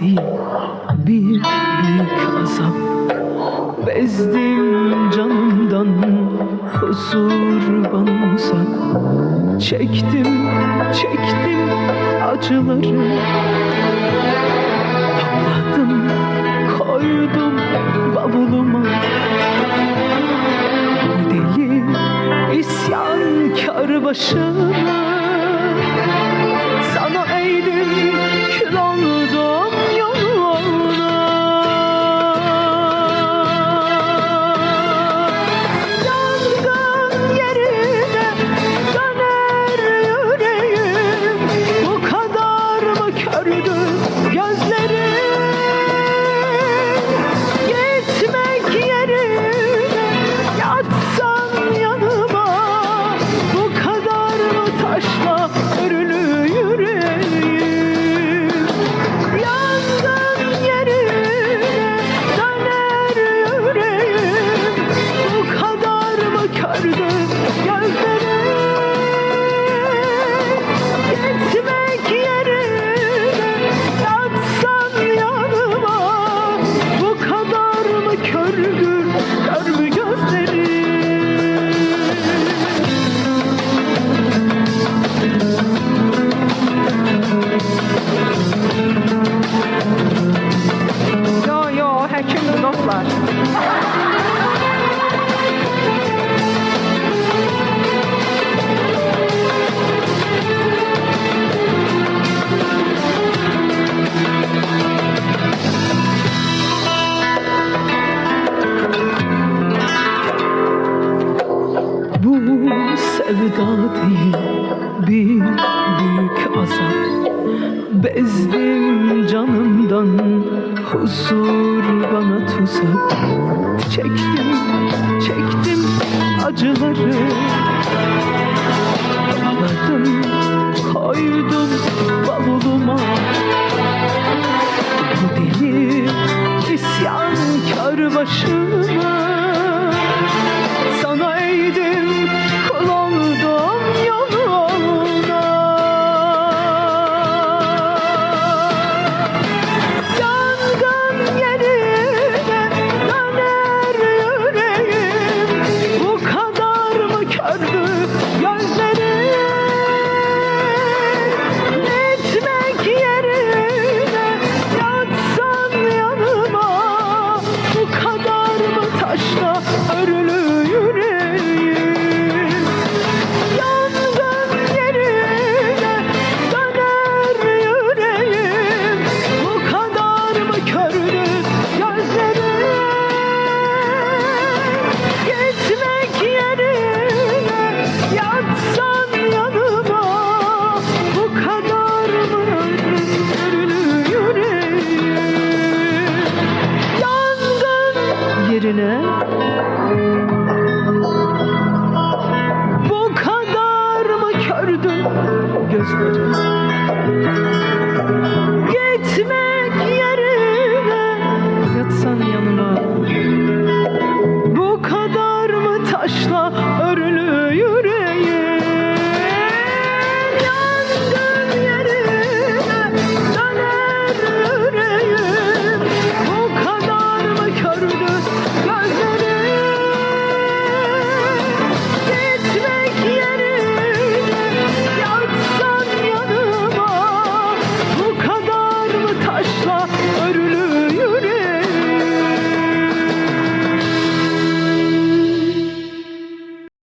değil bir büyük azap. Bezdim canımdan huzur bana Çektim, çektim acıları. Topladım, koydum bavuluma. Bu deli isyankar başıma sevda değil bir büyük azap. Bezdim canımdan huzur bana tuzak. Çektim, çektim acıları ürünü. Bu kadar mı kördün gözlerin? Gitmek yerine yatsan yanıma. Bu kadar mı taşlar?